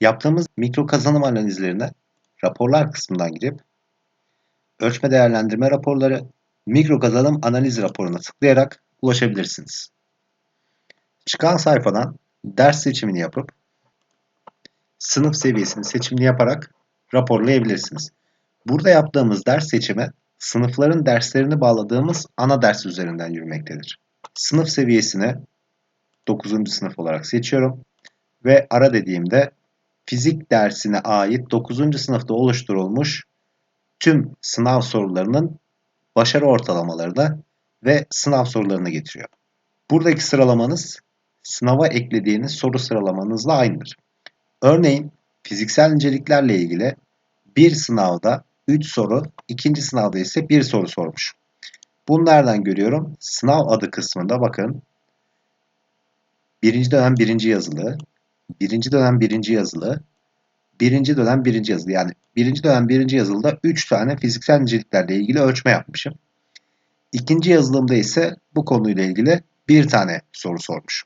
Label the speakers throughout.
Speaker 1: Yaptığımız mikro kazanım analizlerine raporlar kısmından girip ölçme değerlendirme raporları, mikro kazanım analiz raporuna tıklayarak ulaşabilirsiniz. Çıkan sayfadan ders seçimini yapıp sınıf seviyesini seçimini yaparak raporlayabilirsiniz. Burada yaptığımız ders seçimi sınıfların derslerini bağladığımız ana ders üzerinden yürümektedir. Sınıf seviyesine 9. sınıf olarak seçiyorum ve ara dediğimde fizik dersine ait 9. sınıfta oluşturulmuş tüm sınav sorularının başarı ortalamalarını ve sınav sorularını getiriyor. Buradaki sıralamanız sınava eklediğiniz soru sıralamanızla aynıdır. Örneğin fiziksel niceliklerle ilgili bir sınavda 3 soru, ikinci sınavda ise 1 soru sormuş. Bunlardan görüyorum. Sınav adı kısmında bakın. Birinci dönem birinci yazılı, birinci dönem birinci yazılı, birinci dönem birinci yazılı. Yani birinci dönem birinci yazılıda 3 tane fiziksel niceliklerle ilgili ölçme yapmışım. İkinci yazılımda ise bu konuyla ilgili bir tane soru sormuş.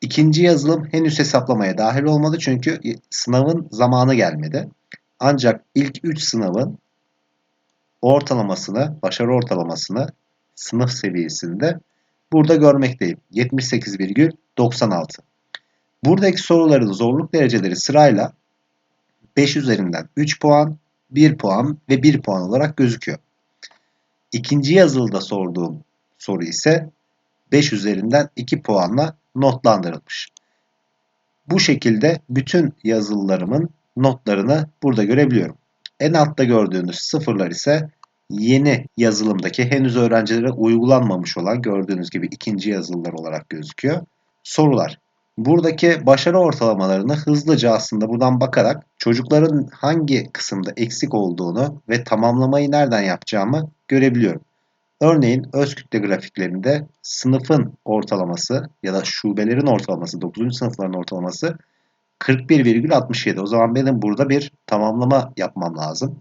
Speaker 1: İkinci yazılım henüz hesaplamaya dahil olmadı çünkü sınavın zamanı gelmedi. Ancak ilk 3 sınavın ortalamasını, başarı ortalamasını sınıf seviyesinde burada görmekteyim. 78,96. Buradaki soruların zorluk dereceleri sırayla 5 üzerinden 3 puan, 1 puan ve 1 puan olarak gözüküyor. İkinci yazılıda sorduğum soru ise 5 üzerinden 2 puanla notlandırılmış. Bu şekilde bütün yazılılarımın notlarını burada görebiliyorum. En altta gördüğünüz sıfırlar ise yeni yazılımdaki henüz öğrencilere uygulanmamış olan gördüğünüz gibi ikinci yazılılar olarak gözüküyor. Sorular. Buradaki başarı ortalamalarını hızlıca aslında buradan bakarak çocukların hangi kısımda eksik olduğunu ve tamamlamayı nereden yapacağımı görebiliyorum. Örneğin öz kütle grafiklerinde sınıfın ortalaması ya da şubelerin ortalaması, 9. sınıfların ortalaması 41,67. O zaman benim burada bir tamamlama yapmam lazım.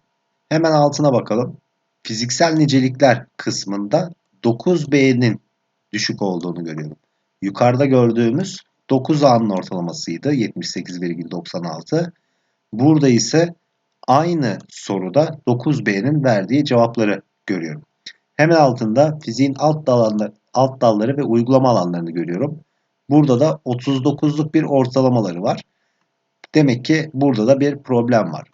Speaker 1: Hemen altına bakalım. Fiziksel nicelikler kısmında 9B'nin düşük olduğunu görüyorum. Yukarıda gördüğümüz 9A'nın ortalamasıydı 78,96. Burada ise aynı soruda 9B'nin verdiği cevapları görüyorum. Hemen altında fiziğin alt dalları, alt dalları ve uygulama alanlarını görüyorum. Burada da 39'luk bir ortalamaları var. Demek ki burada da bir problem var.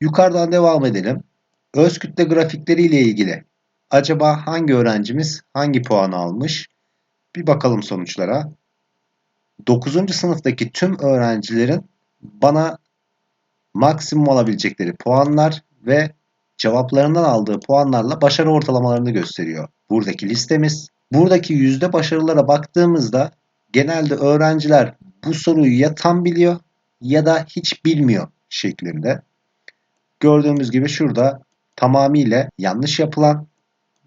Speaker 1: Yukarıdan devam edelim. Öz kütle grafikleri ile ilgili acaba hangi öğrencimiz hangi puanı almış? Bir bakalım sonuçlara. 9. sınıftaki tüm öğrencilerin bana maksimum alabilecekleri puanlar ve cevaplarından aldığı puanlarla başarı ortalamalarını gösteriyor buradaki listemiz. Buradaki yüzde başarılara baktığımızda genelde öğrenciler bu soruyu ya tam biliyor ya da hiç bilmiyor şeklinde. Gördüğümüz gibi şurada tamamıyla yanlış yapılan,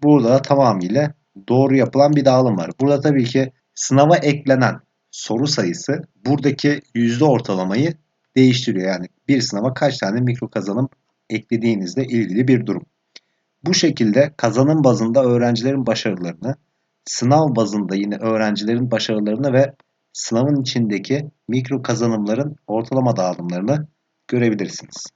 Speaker 1: burada da tamamıyla doğru yapılan bir dağılım var. Burada tabii ki sınava eklenen soru sayısı buradaki yüzde ortalamayı değiştiriyor. Yani bir sınava kaç tane mikro kazanım eklediğinizle ilgili bir durum. Bu şekilde kazanım bazında öğrencilerin başarılarını, sınav bazında yine öğrencilerin başarılarını ve sınavın içindeki mikro kazanımların ortalama dağılımlarını görebilirsiniz.